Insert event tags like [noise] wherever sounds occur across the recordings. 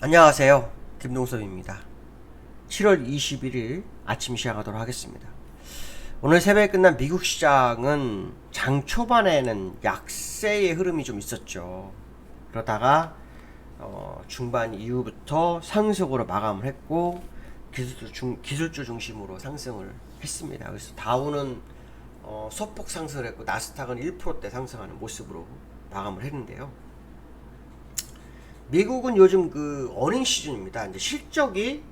안녕하세요. 김동섭입니다. 7월 21일 아침 시작하도록 하겠습니다. 오늘 새벽에 끝난 미국 시장은 장 초반에는 약세의 흐름이 좀 있었죠. 그러다가 어, 중반 이후부터 상승으로 마감을 했고 기술주, 중, 기술주 중심으로 상승을 했습니다. 그래서 다우는 어, 소폭 상승을 했고 나스닥은 1%대 상승하는 모습으로 마감을 했는데요. 미국은 요즘 그 어닝 시즌입니다. 이제 실적이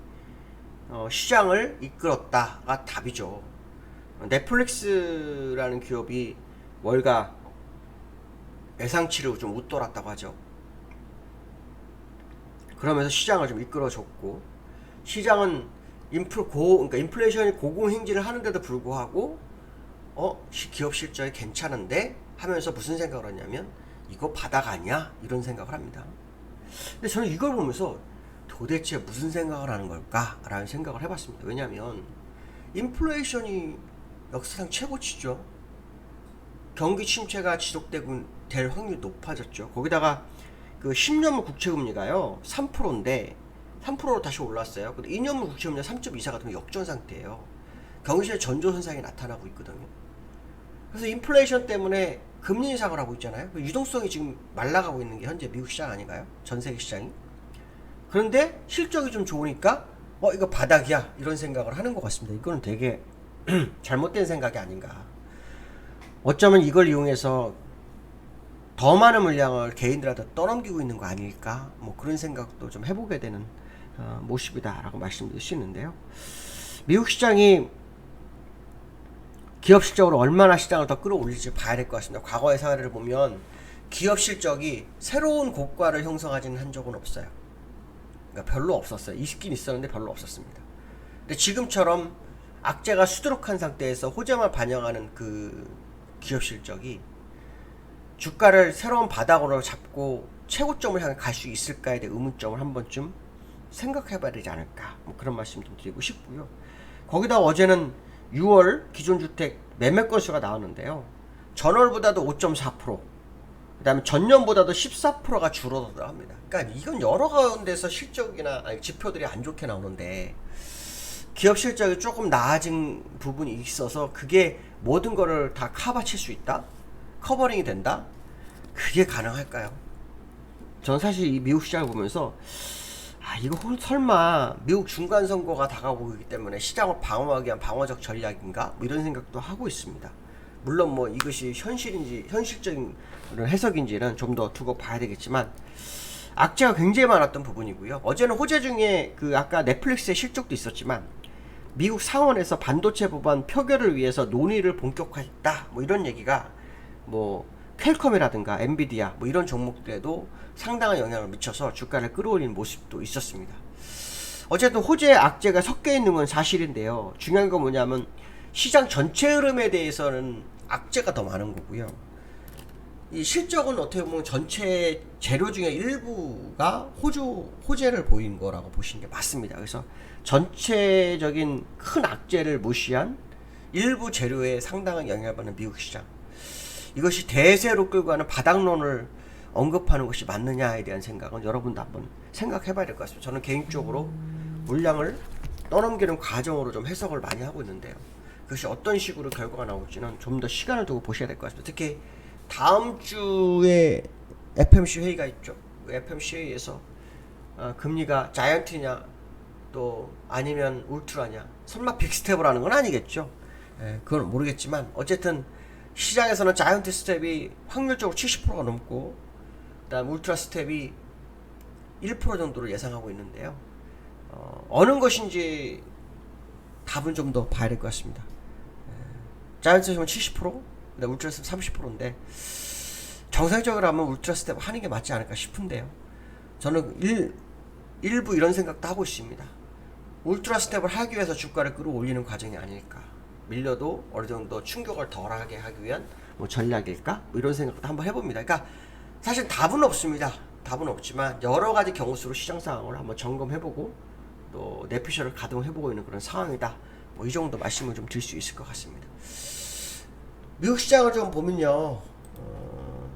어, 시장을 이끌었다가 답이죠. 넷플릭스라는 기업이 월가 예상치를 좀 웃돌았다고 하죠. 그러면서 시장을 좀 이끌어줬고 시장은 인플 고 그러니까 인플레이션이 고공행진을 하는데도 불구하고 어 시- 기업 실적이 괜찮은데 하면서 무슨 생각을 하냐면 이거 아니야 이런 생각을 합니다. 근데 저는 이걸 보면서 도대체 무슨 생각을 하는 걸까라는 생각을 해봤습니다. 왜냐하면 인플레이션이 역사상 최고치죠. 경기 침체가 지속되고 될 확률이 높아졌죠. 거기다가 그 10년물 국채 금리가요 3%인데 3%로 다시 올랐어요. 근데 2년물 국채 금리가 3.24 같은 역전 상태예요. 경기시장 전조 현상이 나타나고 있거든요. 그래서 인플레이션 때문에 금리 인상을 하고 있잖아요. 그 유동성이 지금 말라가고 있는 게 현재 미국 시장 아닌가요? 전 세계 시장이. 그런데 실적이 좀 좋으니까 어 이거 바닥이야 이런 생각을 하는 것 같습니다. 이거는 되게 [clears throat] 잘못된 생각이 아닌가. 어쩌면 이걸 이용해서 더 많은 물량을 개인들한테 떠넘기고 있는 거 아닐까? 뭐 그런 생각도 좀 해보게 되는 어, 모습이다라고 말씀드릴 수 있는데요. 미국 시장이 기업 실적으로 얼마나 시장을 더 끌어올릴지 봐야 될 것 같습니다. 과거의 사례를 보면 기업 실적이 새로운 고가를 형성하지는 한 적은 없어요. 그러니까 별로 없었어요. 있긴 있었는데 별로 없었습니다. 근데 지금처럼 악재가 수두룩한 상태에서 호재만 반영하는 그 기업 실적이 주가를 새로운 바닥으로 잡고 최고점을 향해 갈 수 있을까에 대해 의문점을 한 번쯤 생각해 봐야 되지 않을까 뭐 그런 말씀 좀 드리고 싶고요. 거기다 어제는 6월 기존 주택 매매 건수가 나왔는데요. 전월보다도 5.4%, 그다음에 전년보다도 14%가 줄어들어 합니다. 그러니까 이건 여러 가운데서 실적이나 아니, 지표들이 안 좋게 나오는데 기업 실적이 조금 나아진 부분이 있어서 그게 모든 거를 다 커버칠 수 있다? 커버링이 된다? 그게 가능할까요? 저는 사실 이 미국 시장을 보면서 아 이거 홀- 설마 미국 중간 선거가 다가오고 있기 때문에 시장을 방어하기 위한 방어적 전략인가 뭐 이런 생각도 하고 있습니다. 물론 뭐 이것이 현실인지 현실적인 해석인지는 좀 더 두고 봐야 되겠지만 악재가 굉장히 많았던 부분이고요. 어제는 호재 중에 그 아까 넷플릭스의 실적도 있었지만 미국 상원에서 반도체 법안 표결을 위해서 논의를 본격화했다. 뭐 이런 얘기가 뭐 퀄컴이라든가 엔비디아 뭐 이런 종목들에도 상당한 영향을 미쳐서 주가를 끌어올리는 모습도 있었습니다. 어쨌든 호재 악재가 섞여 있는 건 사실인데요. 중요한 건 뭐냐면 시장 전체 흐름에 대해서는 악재가 더 많은 거고요. 이 실적은 어떻게 보면 전체 재료 중에 일부가 호주 호재를 보인 거라고 보시는 게 맞습니다. 그래서 전체적인 큰 악재를 무시한 일부 재료에 상당한 영향을 받는 미국 시장. 이것이 대세로 끌고 가는 바닥론을 언급하는 것이 맞느냐에 대한 생각은 여러분도 한번 생각해 봐야 될 것 같습니다. 저는 개인적으로 물량을 떠넘기는 과정으로 좀 해석을 많이 하고 있는데요. 그것이 어떤 식으로 결과가 나올지는 좀 더 시간을 두고 보셔야 될 것 같습니다. 특히 다음 주에 FMC 회의가 있죠. 그 FMC 회의에서 어, 금리가 자이언트냐 또 아니면 울트라냐 설마 빅스텝을 하는 건 아니겠죠. 예, 그건 모르겠지만 어쨌든 시장에서는 자이언트 스텝이 확률적으로 70%가 넘고 그 다음 울트라 스텝이 1% 정도를 예상하고 있는데요. 어, 어느 것인지 답은 좀 더 봐야 될 것 같습니다. 예, 자이언트 스텝은 70%, 근데 울트라 스텝 30%인데 정상적으로 하면 울트라 스텝 하는 게 맞지 않을까 싶은데요. 저는 일, 일부 이런 생각도 하고 있습니다. 울트라 스텝을 하기 위해서 주가를 끌어올리는 과정이 아닐까. 밀려도 어느 정도 충격을 덜하게 하기 위한 뭐 전략일까? 뭐 이런 생각도 한번 해봅니다. 그러니까 사실 답은 없습니다. 답은 없지만 여러 가지 경우 수로 시장 상황을 한번 점검해보고 또 내피셜을 가동해보고 있는 그런 상황이다. 뭐 이 정도 말씀을 좀 드릴 수 있을 것 같습니다. 미국 시장을 좀 보면요. 어,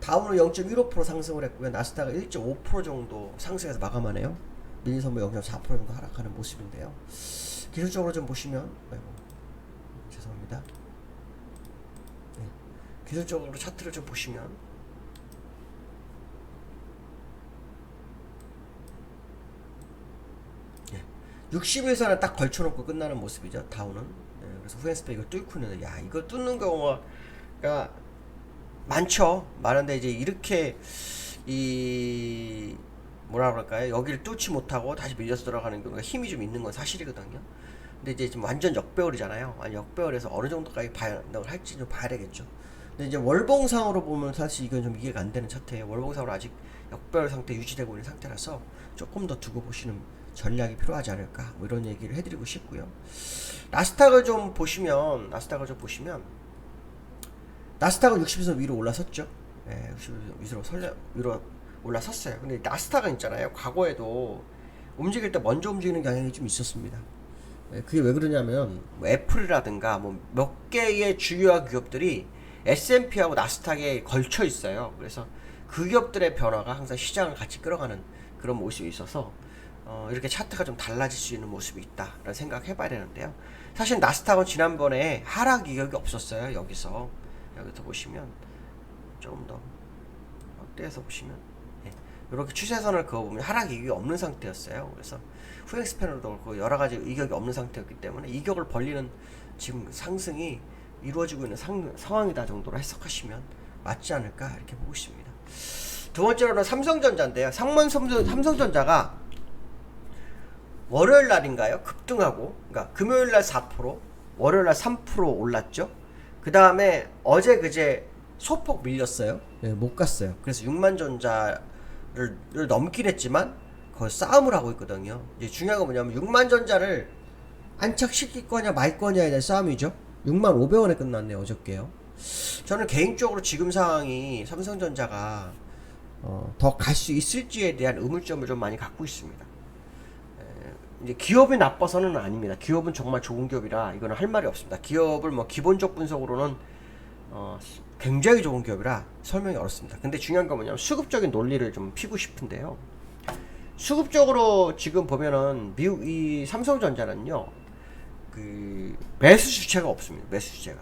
다우는 0.15% 상승을 했고요. 나스닥은 1.5% 정도 상승해서 마감하네요. 밀리선물 0.4% 정도 하락하는 모습인데요. 기술적으로 좀 보시면 아이고, 죄송합니다. 네. 기술적으로 차트를 좀 보시면 60일선을 딱 걸쳐놓고 끝나는 모습이죠. 다우는. 네, 그래서 후엔스페 이걸 뚫고 있는데, 야, 이거 뚫는 경우가 많죠. 많은데 이제 이렇게 이 뭐라 그럴까요? 여기를 뚫지 못하고 다시 밀려서 들어가는 경우가 힘이 좀 있는 건 사실이거든요. 근데 이제 지금 완전 역배열이잖아요. 아니 역배열에서 어느 정도까지 반응을 할지 좀 봐야 되겠죠. 근데 이제 월봉상으로 보면 사실 이건 좀 이해가 안 되는 차트예요. 월봉상으로 아직 역배열 상태 유지되고 있는 상태라서 조금 더 두고 보시는 전략이 필요하지 않을까 뭐 이런 얘기를 해드리고 싶고요. 나스닥을 좀 보시면 나스닥을 좀 보시면 나스닥은 60에서 위로 올라섰죠. 예, 60에서 위로 설레 위로 올라섰어요. 근데 나스닥은 있잖아요. 과거에도 움직일 때 먼저 움직이는 경향이 좀 있었습니다. 예, 그게 왜 그러냐면 뭐 애플이라든가 뭐 몇 개의 주요한 기업들이 S&P하고 나스닥에 걸쳐 있어요. 그래서 그 기업들의 변화가 항상 시장을 같이 끌어가는 그런 모습이 있어서 어, 이렇게 차트가 좀 달라질 수 있는 모습이 있다라는 생각 해봐야 되는데요. 사실 나스닥은 지난번에 하락 이격이 없었어요. 여기서 여기서 보시면 조금 더 확대해서 보시면 예, 이렇게 추세선을 그어보면 하락 이격이 없는 상태였어요. 그래서 후엑스패널도 그렇고 여러 가지 이격이 없는 상태였기 때문에 이격을 벌리는 지금 상승이 이루어지고 있는 상, 상황이다 정도로 해석하시면 맞지 않을까 이렇게 보고 있습니다. 두 번째로는 삼성전자인데요. 삼성, 삼성전자가 월요일 날인가요? 급등하고, 그러니까 금요일 날 4%, 월요일 날 3% 올랐죠. 그 다음에 어제 그제 소폭 밀렸어요. 네, 못 갔어요. 그래서 6만 전자를 넘긴 했지만 거의 싸움을 하고 있거든요. 이제 중요한 건 뭐냐면 6만 전자를 안착시킬 거냐 말 거냐에 대한 싸움이죠. 6만 500원에 끝났네요 어저께요. 저는 개인적으로 지금 상황이 삼성전자가 어, 더 갈 수 있을지에 대한 의문점을 좀 많이 갖고 있습니다. 이제 기업이 나빠서는 아닙니다. 기업은 정말 좋은 기업이라 이거는 할 말이 없습니다. 기업을 뭐 기본적 분석으로는 어, 굉장히 좋은 기업이라 설명이 어렵습니다. 근데 중요한 건 뭐냐면 수급적인 논리를 좀 피고 싶은데요. 수급적으로 지금 보면은 미국 이 삼성전자는요. 그 매수 주체가 없습니다. 매수 주체가.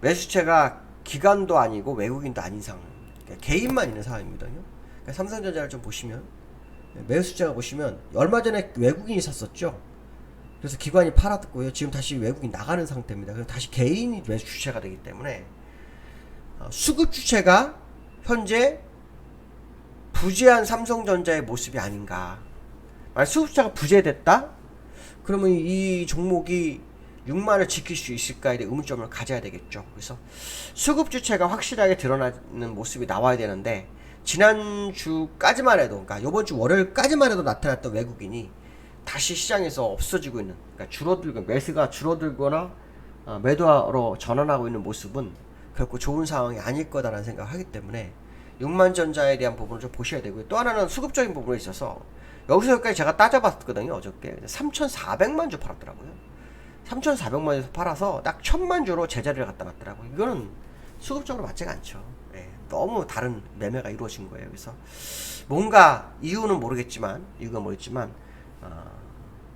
매수 주체가 기관도 아니고 외국인도 아닌 상황. 그러니까 개인만 있는 상황입니다요. 그러니까 삼성전자를 좀 보시면 매수 숫자가 보시면 얼마 전에 외국인이 샀었죠. 그래서 기관이 팔았고요. 지금 다시 외국인 나가는 상태입니다. 그래서 다시 개인이 매수 주체가 되기 때문에 어, 수급 주체가 현재 부재한 삼성전자의 모습이 아닌가. 만약 수급 주체가 부재됐다? 그러면 이 종목이 6만을 지킬 수 있을까에 대해 의문점을 가져야 되겠죠. 그래서 수급 주체가 확실하게 드러나는 모습이 나와야 되는데 지난주까지만 해도, 그러니까 이번 주 월요일까지만 해도 나타났던 외국인이 다시 시장에서 없어지고 있는, 그러니까 줄어들고, 매수가 줄어들거나 어, 매도하러 전환하고 있는 모습은 결코 좋은 상황이 아닐 거다라는 생각을 하기 때문에 6만 전자에 대한 부분을 좀 보셔야 되고요. 또 하나는 수급적인 부분에 있어서 여기서 여기까지 제가 따져봤거든요. 어저께 3,400만 주 팔았더라고요. 3,400만 주에서 팔아서 딱 1,000만 주로 제자리를 갖다 놨더라고요. 이거는 수급적으로 맞지가 않죠. 너무 다른 매매가 이루어진 거예요. 그래서 뭔가 이유는 모르겠지만 이유가 뭐였지만 어,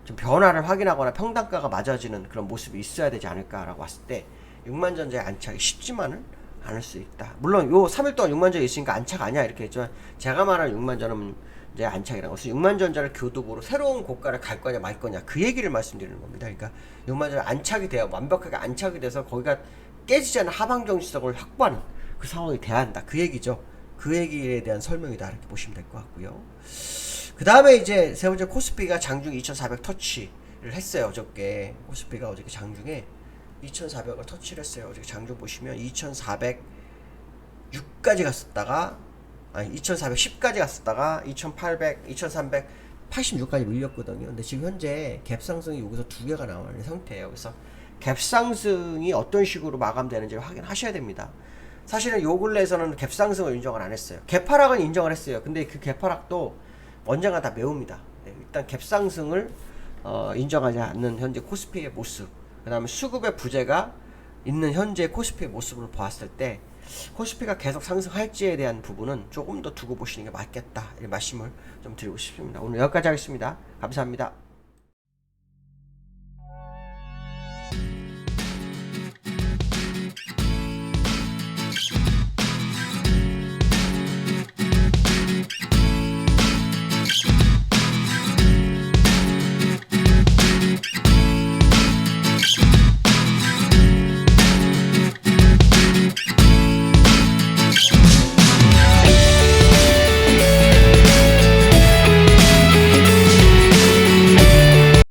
좀 변화를 확인하거나 평단가가 맞아지는 그런 모습이 있어야 되지 않을까라고 봤을 때 6만 전자의 안착이 쉽지만은 않을 수 있다. 물론 요 3일 동안 6만 전이 있으니까 안착 아니야 이렇게 했지만 제가 말하는 6만 전은 이제 안착이라는 것은 6만 전자를 교도보로 새로운 고가를 갈 거냐 말 거냐 그 얘기를 말씀드리는 겁니다. 그러니까 6만 전 안착이 돼요. 완벽하게 안착이 돼서 거기가 깨지지 않은 하방 정지석을 확보하는 그 상황이 돼야 한다. 그 얘기죠. 그 얘기에 대한 설명이다. 이렇게 보시면 될 것 같고요. 그 다음에 이제 세 번째 코스피가 장중 2400 터치를 했어요. 어저께. 코스피가 어저께 장중에 2400을 터치를 했어요. 어저께 장중 보시면 2406까지 갔었다가 아니 2410까지 갔었다가 2800, 2386까지 밀렸거든요. 근데 지금 현재 갭 상승이 여기서 두 개가 나오는 상태예요. 그래서 갭 상승이 어떤 식으로 마감되는지를 확인하셔야 됩니다. 사실은 요 근래에서는 갭상승을 인정을 안 했어요. 갭하락은 인정을 했어요. 근데 그 갭하락도 언젠가 다 메웁니다. 네, 일단 갭상승을 어, 인정하지 않는 현재 코스피의 모습, 그 다음에 수급의 부재가 있는 현재 코스피의 모습을 보았을 때 코스피가 계속 상승할지에 대한 부분은 조금 더 두고 보시는 게 맞겠다. 이런 말씀을 좀 드리고 싶습니다. 오늘 여기까지 하겠습니다. 감사합니다.